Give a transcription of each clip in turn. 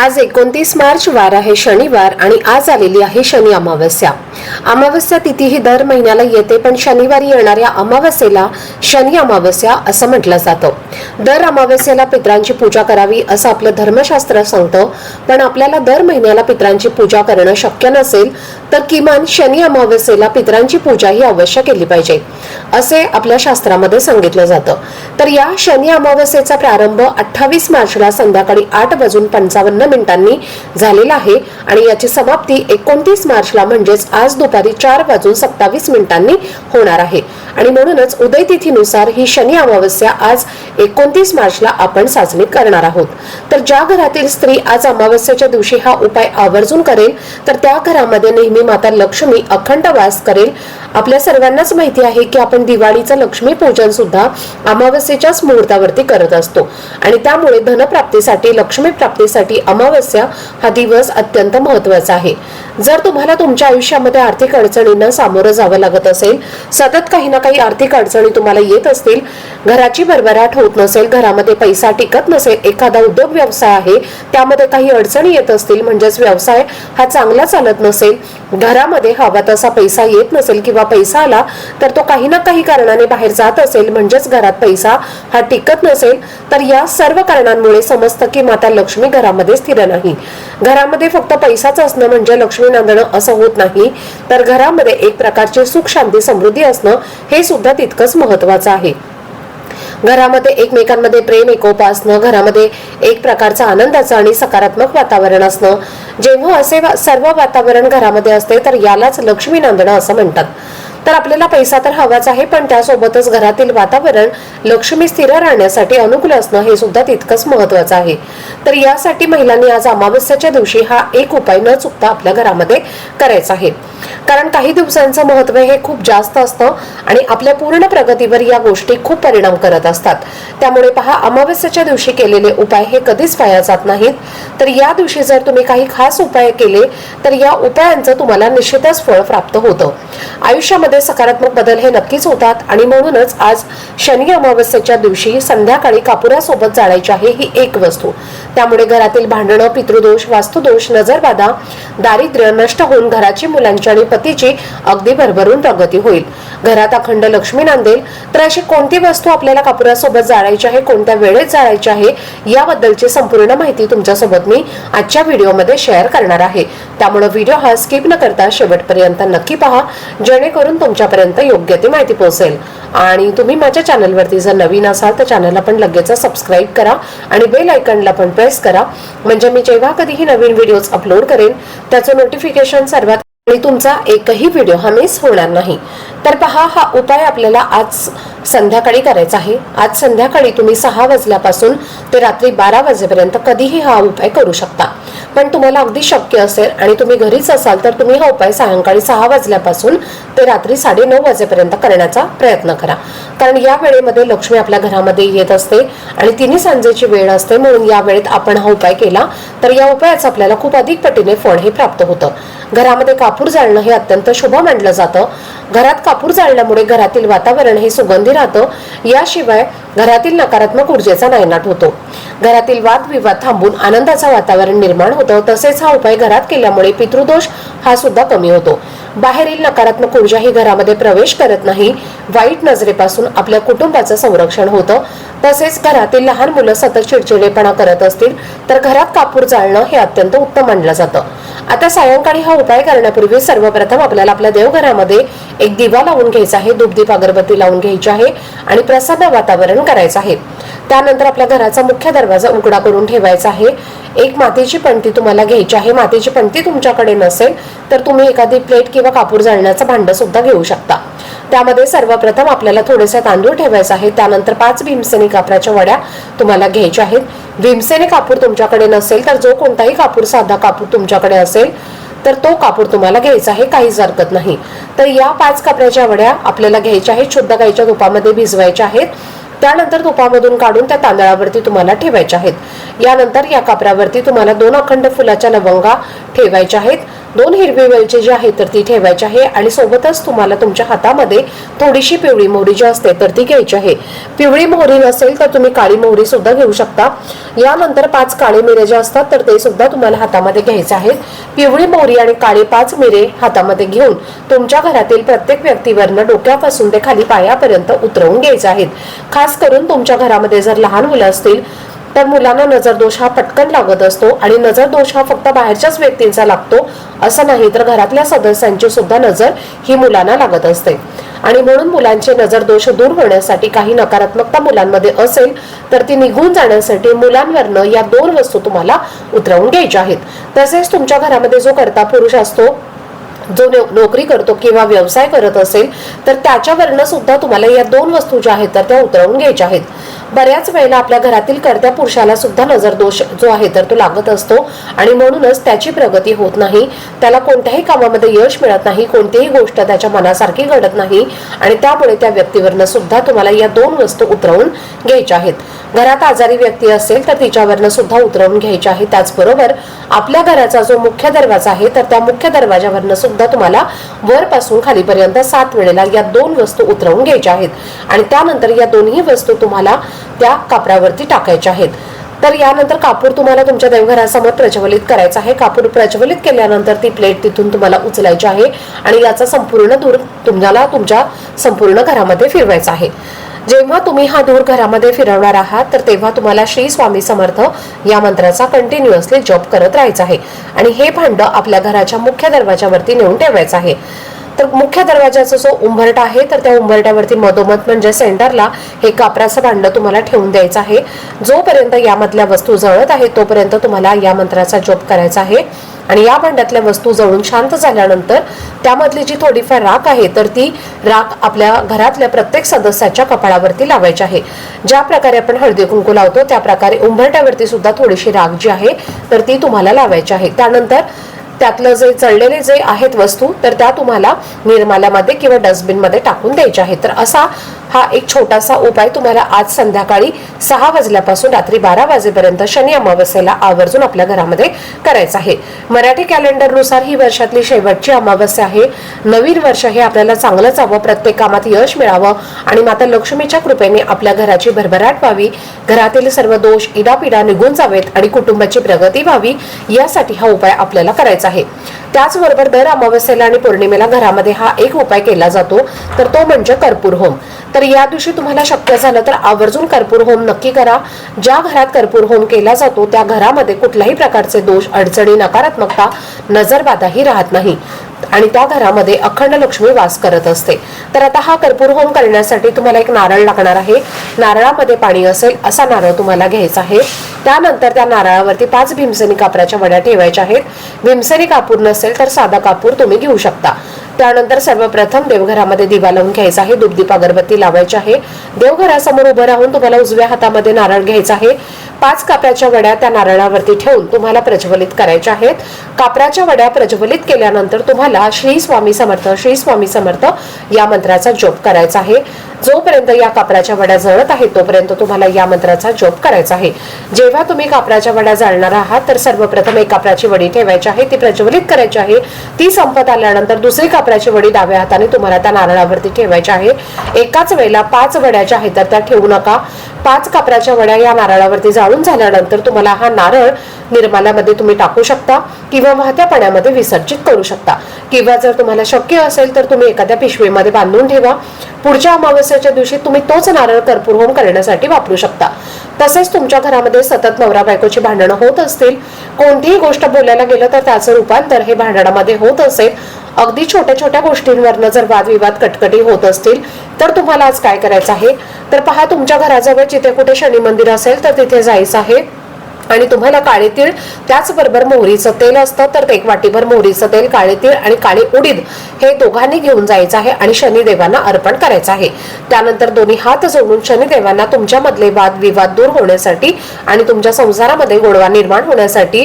आज एकोणतीस मार्च वार आहे शनिवार आणि आज आलेली आहे शनी अमावस्या. अमावस्या तिथी ही दर महिन्याला येते पण शनिवारी येणाऱ्या अमावस्येला शनी अमावस्या असं म्हटलं जातं. दर अमावस्येला पित्रांची पूजा करावी असं आपलं धर्मशास्त्र सांगतं पण आपल्याला दर महिन्याला पित्रांची पूजा करणं शक्य नसेल तर किमान शनी अमावस्येला पित्रांची पूजा ही अवश्य केली पाहिजे. असे आपल्या शास्त्रामध्ये सांगितलं जातं. तर या शनी अमावस्येचा प्रारंभ अठ्ठावीस मार्चला संध्याकाळी आठ वाजून पंचावन्न मिनिटांनी झालेला आहे आणि याची समाप्ती एकोणतीस मार्चला म्हणजेच आज दुपारी चार वाजून सत्तावीस मिनिटांनी होणार आहे. आणि म्हणूनच उदय तिथीनुसार ही शनी अमावस्या आज एकोणतीस मार्चला आपण साजरी करणार आहोत. तर ज्या घरातील स्त्री आज अमावस्याच्या दिवशी हा उपाय आवर्जून करेल तर त्या घरामध्ये नेहमी माता लक्ष्मी अखंड वास करेल. आपल्या सर्वांनाच माहिती आहे की आपण दिवाळीचं लक्ष्मी पूजन सुद्धा अमावस्येच्याच मुहूर्तावरती करत असतो. आणि त्यामुळे धनप्राप्तीसाठी लक्ष्मी प्राप्तीसाठी अमावस्या हा दिवस अत्यंत महत्त्वाचा आहे. जर तुम्हाला तुमच्या आयुष्यामध्ये आर्थिक अडचणींना सामोरं जावं लागत असेल सतत काही ना काही आर्थिक अडचणी तुम्हाला येत असतील घराची भरभराट होत नसेल घरामध्ये पैसा टिकत नसेल एखादा उद्योग व्यवसाय आहे त्यामध्ये काही अडचणी येत असतील म्हणजेच व्यवसाय हा चांगला चालत नसेल घरामध्ये हवा तसा पैसा येत नसेल किंवा पैसा आला तर तो काही ना काही कारणाने बाहेर जात असेल म्हणजेच घरात पैसा हा टिकत नसेल तर या सर्व कारणांमुळे समजतं की माता लक्ष्मी घरामध्ये स्थिर नाही. घरामध्ये फक्त पैसाच असणं म्हणजे लक्ष्मी नांदणं असं होत नाही तर घरामध्ये एक प्रकारचे सुख शांती समृद्धी असणं हे सुद्धा तितकंच महत्वाचं आहे. घरामध्ये एकमेकांमध्ये प्रेम एकोपा असणं घरामध्ये एक प्रकारचं आनंदाचं आणि सकारात्मक वातावरण असणं. जेव्हा असे सर्व वातावरण घरामध्ये असते तर यालाच लक्ष्मी नांदणं असं म्हणतात. तर आपल्याला पैसा तर हवाच आहे पण त्यासोबतच घरातील वातावरण लक्ष्मी स्थिर राहण्यासाठी अनुकूल असणं हे सुद्धा तितकंच महत्वाचं आहे. तर यासाठी महिलांनी आज अमावस्याच्या दिवशी हा एक उपाय न चुकता आपल्या घरामध्ये करायचा आहे. कारण काही दिवसांचं महत्त्व हे खूप जास्त असतं आणि आपल्या पूर्ण प्रगतीवर या गोष्टी खूप परिणाम करत असतात. त्यामुळे पहा अमावस्याच्या दिवशी केलेले उपाय हे कधीच पाया जात नाहीत. तर या दिवशी जर तुम्ही काही खास उपाय केले तर या उपायांचं तुम्हाला निश्चितच फळ प्राप्त होतं. आयुष्यामध्ये सकारात्मक बदल हे नक्कीच होतात. आणि म्हणूनच आज शनी अमावस्येच्या दिवशी संध्याकाळी कापुरासोबत जाळायची आहे ही एक वस्तू. त्यामुळे घरातील भांडणं पितृदोष वास्तुदोष नजरबाधा दारिद्र्य नष्ट होऊन घराची मुलांची आणि पतीची अगदी भरभरून प्रगती होईल. घरात अखंड लक्ष्मी नांदेल तर अशी कोणती वस्तू आपल्याला कापुरासोबत जाळायची आहे कोणत्या वेळेत जाळायची आहे याबद्दलची संपूर्ण माहिती तुमच्यासोबत मी आजच्या व्हिडिओमध्ये शेअर करणार आहे. त्यामुळे व्हिडिओ हा स्किप न करता शेवटपर्यंत नक्की पहा. जेणेकरून तुमच्यापर्यंत योग्य ती माहिती पोहोचेल. आणि तुम्ही माझ्या चॅनलवरती जर नवीन असाल तर चॅनलला पण लगेच सबस्क्राईब करा आणि बेल आयकनला पण प्रेस करा. म्हणजे मी जेव्हा कधीही नवीन व्हिडिओज अपलोड करेन त्याचं नोटिफिकेशन सर्वात आणि तुमचा एकही व्हिडिओ हा मिस होणार नाही. तर पहा हा उपाय आपल्याला आज संध्याकाळी करायचा आहे. आज संध्याकाळी तुम्ही सहा वाजल्यापासून ते रात्री बारा वाजेपर्यंत कधीही हा उपाय करू शकता. पण तुम्हाला अगदी शक्य असेल आणि तुम्ही घरीच असाल तर तुम्ही हा उपाय सायंकाळी सहा वाजल्यापासून ते रात्री साडे नऊ वाजेपर्यंत करण्याचा प्रयत्न करा. कारण या वेळेमध्ये लक्ष्मी आपल्या घरामध्ये येत असते आणि तिन्ही सांजेची वेळ असते म्हणून या वेळेत आपण हा उपाय केला तर या उपायाचा आपल्याला खूप अधिक पटीने फळ हे प्राप्त होतं. घरामध्ये कापूर जाळणं हे अत्यंत शुभ मानलं जातं. घरात कापूर जाळल्यामुळे घरातील वातावरण हे सुगंधी राहतं. याशिवाय घरातील नकारात्मक ऊर्जेचा नायनाट होतो. घरातील वादविवाद थांबून आनंदाचं वातावरण निर्माण होतं तसेच हा उपाय घरात केल्यामुळे पितृदोष हा सुद्धा कमी होतो. बाहेरील नकारात्मक ऊर्जा ही घरामध्ये प्रवेश करत नाही. वाईट नजरेपासून आपल्या कुटुंबाचं संरक्षण होतं. तसेच घरातील लहान मुलं सतत चिडचिडेपणा करत असतील तर घरात कापूर जाळणं हे अत्यंत उत्तम मानलं जातं. आता सायंकाळी हा उपाय करण्यापूर्वी सर्वप्रथम आपल्याला आपल्या देवघरामध्ये एक दिवा लावून घ्यायचा आहे धूपदीप अगरबत्ती लावून घ्यायची आहे आणि प्रसन्न वातावरण करायचं आहे. त्यानंतर आपल्या घराचा मुख्य दरवाजा उघडा करून ठेवायचा आहे. एक मातीची पणती तुम्हाला घ्यायची आहे. मातीची पणती तुमच्याकडे नसेल तर तुम्ही एखादी प्लेट किंवा कापूर जाळण्याचं भांडं सुद्धा घेऊ शकता. त्यामध्ये सर्वप्रथम आपल्याला थोडेसे तांदूळ ठेवायचे आहे त्यानंतर पाच भीमसेनी कापराच्या वड्या तुम्हाला घ्यायच्या आहेत. भीमसेनी कापूर तुमच्याकडे नसेल तर जो कोणताही कापूर साधा कापूर तुमच्याकडे असेल तर तो कापूर तुम्हाला घ्यायचा आहे. काहीच हरकत नाही. तर या पाच कापऱ्याच्या वड्या आपल्याला घ्यायच्या आहेत. शुद्ध गाईच्या तुपामध्ये भिजवायच्या आहेत. त्यानंतर तुपामधून काढून त्या तांदळावरती तुम्हाला ठेवायच्या आहेत. यानंतर या कापरावरती तुम्हाला दोन अखंड फुलाच्या लवंगा ठेवायच्या आहेत. दोन हिरवी वेलची जी आहे तर ती ठेवायची आहे आणि सोबतच तुम्हाला तुमच्या हातामध्ये थोडीशी पिवळी मोहरी जी असते तर ती घ्यायची आहे. पिवळी मोहरी नसेल तर तुम्ही काळी मोहरी सुद्धा घेऊ शकता. यानंतर पाच काळे मिरे जे असतात तर ते सुद्धा तुम्हाला हातामध्ये घ्यायचे आहेत. पिवळी मोहरी आणि काळे पाच मिरे हातामध्ये घेऊन तुमच्या घरातील प्रत्येक व्यक्तीवरनं डोक्यापासून ते खाली पायापर्यंत उतरवून घ्यायचे आहेत. खास करून तुमच्या घरामध्ये जर लहान मुलं असतील तर मुलांना नजर दोष हा पटकन लागत असतो आणि नजर दोष हा फक्त बाहेरच्याच व्यक्तींचा लागतो असं नाही तर घरातल्या सदस्यांची सुद्धा नजर ही मुलांना लागत असते. आणि म्हणून मुलांचे नजर दोष दूर होण्यासाठी काही नकारात्मकता मुलांमध्ये असेल तर ती निघून जाण्यासाठी मुलांवरनं या दोन वस्तू तुम्हाला उतरवून घ्यायच्या आहेत. तसेच तुमच्या घरामध्ये जो करता पुरुष असतो जो नो- नोकरी करतो किंवा व्यवसाय करत असेल तर त्याच्यावरनं सुद्धा तुम्हाला या दोन वस्तू ज्या आहेत तर त्या उतरवून घ्यायच्या आहेत. बऱ्याच वेळेला आपल्या घरातील कर्त्या पुरुषाला सुद्धा नजर दोष जो आहे तर तो लागत असतो. आणि म्हणूनच त्याची प्रगती होत नाही. त्याला कोणत्याही कामामध्ये यश मिळत नाही. कोणतीही गोष्ट त्याच्या मनासारखी घडत नाही. आणि त्यामुळे त्या व्यक्तीवरनं सुद्धा तुम्हाला या दोन वस्तू उतरवून घ्यायच्या आहेत. घरात आजारी व्यक्ती असेल तर तिच्यावरनं सुद्धा उतरवून घ्यायच्या आहे त्याचबरोबर आपल्या घराचा जो मुख्य दरवाजा आहे तर त्या मुख्य दरवाजावरनं सुद्धा तुम्हाला वरपासून खालीपर्यंत सात वेळेला या दोन वस्तू उतरवून घ्यायच्या आहेत. आणि त्यानंतर या दोन्ही वस्तू तुम्हाला त्या कापडावरती टाकायच्या आहेत. तर यानंतर कापूर तुम्हाला तुमच्या देवघरासमोर प्रज्वलित करायचा आहे. कापूर प्रज्वलित केल्यानंतर ती प्लेट तिथून तुम्हाला उचलायची आहे आणि याचा संपूर्ण दूर तुम्हाला तुमच्या संपूर्ण घरामध्ये फिरवायचा आहे. जेव्हा तुम्ही हा धूर घरामध्ये फिरवणार आहात तर तेव्हा तुम्हाला श्री स्वामी समर्थ या मंत्राचा कंटिन्युअसली जप करत राहायचा आहे. आणि हे भांड आपल्या घराच्या मुख्य दरवाजावरती नेऊन ठेवायचं आहे. तर मुख्य दरवाजाचा जो उंबरटा आहे तर त्या उंबरट्यावरती मधोमध म्हणजे सेंटरला हे कापराचं भांड तुम्हाला ठेवून द्यायचं आहे. जोपर्यंत यामधल्या वस्तू जळत आहे तोपर्यंत तुम्हाला या मंत्राचा जप करायचा आहे. आणि या भांड्यातल्या वस्तू जळून शांत झाल्यानंतर त्यामधली जी थोडीफार राख आहे तर ती राख आपल्या घरातल्या प्रत्येक सदस्याच्या कपाळावरती लावायची आहे. ज्या प्रकारे आपण हळदी कुंकू लावतो त्या प्रकारे उंबरट्यावरती सुद्धा थोडीशी राख जी आहे तर ती तुम्हाला लावायची आहे. त्यानंतर त्यातलं जे चढलेले जे आहेत वस्तू तर त्या तुम्हाला निर्माल्यामध्ये किंवा डस्टबिनमध्ये टाकून द्यायच्या आहेत. तर असा हा एक छोटासा उपाय तुम्हाला आज संध्याकाळी सहा वाजल्यापासून रात्री बारा वाजेपर्यंत शनी अमावस्येला आवर्जून आपल्या घरामध्ये करायचा आहे. मराठी कॅलेंडरनुसार ही वर्षातली शेवटची अमावस्या आहे. नवीन वर्ष हे आपल्याला चांगलं जावं प्रत्येक कामात यश मिळावं आणि माता लक्ष्मीच्या कृपेने आपल्या घराची भरभराट व्हावी. घरातील सर्व दोष इडापिडा निघून जावेत आणि कुटुंबाची प्रगती व्हावी यासाठी हा उपाय आपल्याला करायचा आहे. त्याचबरोबर दर अमावस्येला आणि पौर्णिमेला घरामध्ये हा एक उपाय केला जातो तर तो म्हणजे कर्पूर होम. तर या दिवशी तुम्हाला शक्य झालं तर आवर्जून कर्पूर होम नक्की करा. ज्या घरात कर्पूर होम केला जातो त्या घरामध्ये कुठल्याही प्रकारचे दोष अडचणी नकारात्मकता नजरबाधाही राहत नाही. आणि त्या घरामध्ये अखंड लक्ष्मी वास करत असते. तर आता हा कर्पूर होम करण्यासाठी तुम्हाला एक नारळ लागणार आहे. नारळामध्ये पाणी असेल असा नारळ तुम्हाला घ्यायचा आहे. त्यानंतर त्या नारळावरती पाच भीमसेनी कापराच्या वड्या ठेवायच्या आहेत. भीमसेनी कापूर नसेल तर साधा कापूर तुम्ही घेऊ शकता. त्यानंतर सर्वप्रथम देवघरामध्ये दिवा लावून घ्यायचा आहे. दुपदीप अगरबत्ती लावायची आहे. देवघरासमोर उभं राहून तुम्हाला उजव्या हातामध्ये नारळ घ्यायचा आहे. पाच कापराच्या वड्या त्या नारळावरती ठेवून तुम्हाला प्रज्वलित करायच्या आहेत. कापराच्या वड्या प्रज्वलित केल्यानंतर तुम्हाला श्री स्वामी समर्थ श्री स्वामी समर्थ या मंत्राचा जप करायचा आहे. जोपर्यंत या कापराच्या वड्या जळत आहेत तोपर्यंत तुम्हाला या मंत्राचा जप करायचा आहे. जेव्हा तुम्ही कापराच्या वड्या जाळणार आहात तर सर्वप्रथम एक कापराची वडी ठेवायची आहे ती प्रज्वलित करायची आहे. ती संपत आल्यानंतर दुसरी कापराची वडी डाव्या हाताने तुम्हाला त्या नारळावरती ठेवायची आहे. एकाच वेळेला पाच वड्या ज्या आहेत तर त्या ठेवू नका. पाच कापराच्या वड्या या नारळावरती जाळून झाल्यानंतर तुम्हाला हा नारळ निर्माल्यामध्ये तुम्ही टाकू शकता किंवा वाहत्या पाण्यामध्ये विसर्जित करू शकता. किंवा जर तुम्हाला शक्य असेल तर तुम्ही एखाद्या पिशवीमध्ये बांधून ठेवा. पुढच्या अमावस्याच्या दिवशी तुम्ही तोच नारळ कर्पूर होम करण्यासाठी वापरू शकता. तसेच तुमच्या घरामध्ये सतत नवरा बायकोची भांडणं होत असतील कोणतीही गोष्ट बोलायला गेलं तर त्याचं रूपांतर हे भांडणामध्ये होत असेल. अगदी छोट्या छोट्या गोष्टींवरनं जर वादविवाद कटकटी होत असतील तर तुम्हाला आज काय करायचं आहे? तर पहा तुमच्या घराजवळ जिथे कुठे शनी मंदिर असेल तर तिथे जायचं आहे. आणि तुम्हाला काळे तीळ त्याचबरोबर मोहरीचं तेल असतं तर ते एक वाटीभर मोहरीचं तेल काळे तीळ आणि काळे उडीद हे दोघांनी घेऊन जायचं आहे आणि शनिदेवांना अर्पण करायचं आहे. त्यानंतर दोन्ही हात जोडून शनिदेवांना तुमच्यामधले वाद विवाद दूर होण्यासाठी आणि तुमच्या संसारामध्ये गोडवा निर्माण होण्यासाठी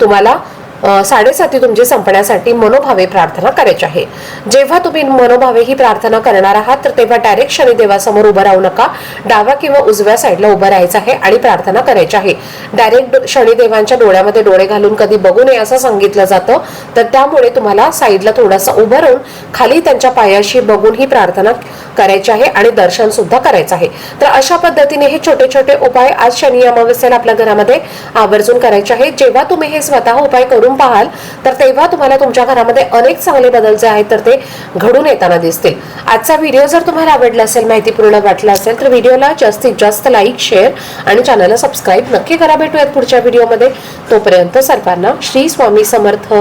तुम्हाला साडेसाती तुमची संपण्यासाठी मनोभावे प्रार्थना करायची आहे. जेव्हा तुम्ही मनोभावे ही प्रार्थना करणार आहात तर तेव्हा डायरेक्ट शनिदेवासमोर उभं राहू नका. डाव्या किंवा उजव्या साईडला उभं राहायचं आहे आणि प्रार्थना करायची आहे. डायरेक्ट शनिदेवांच्या डोळ्यामध्ये डोळे घालून कधी बघू नये असं सांगितलं जातं. तर त्यामुळे तुम्हाला साईडला थोडासा उभं राहून खाली त्यांच्या पायाशी बघून ही प्रार्थना करायची आहे आणि दर्शन सुद्धा करायचं आहे. तर अशा पद्धतीने हे छोटे छोटे उपाय आज शनी अमावस्येला आपल्या घरामध्ये आवर्जून करायचे आहे जेव्हा तुम्ही हे स्वतः उपाय करून करून पाहाल तर तेव्हा तुम्हाला तुमच्या घरामध्ये अनेक चांगले बदल जे आहेत तर ते घडून येताना दिसतील. आजचा व्हिडिओ जर तुम्हाला आवडला असेल माहितीपूर्ण वाटला असेल तर व्हिडिओला जास्तीत जास्त लाईक शेअर आणि चॅनलला सबस्क्राईब नक्की करा. भेटूयात पुढच्या व्हिडिओमध्ये. तोपर्यंत सर्वांना श्री स्वामी समर्थ.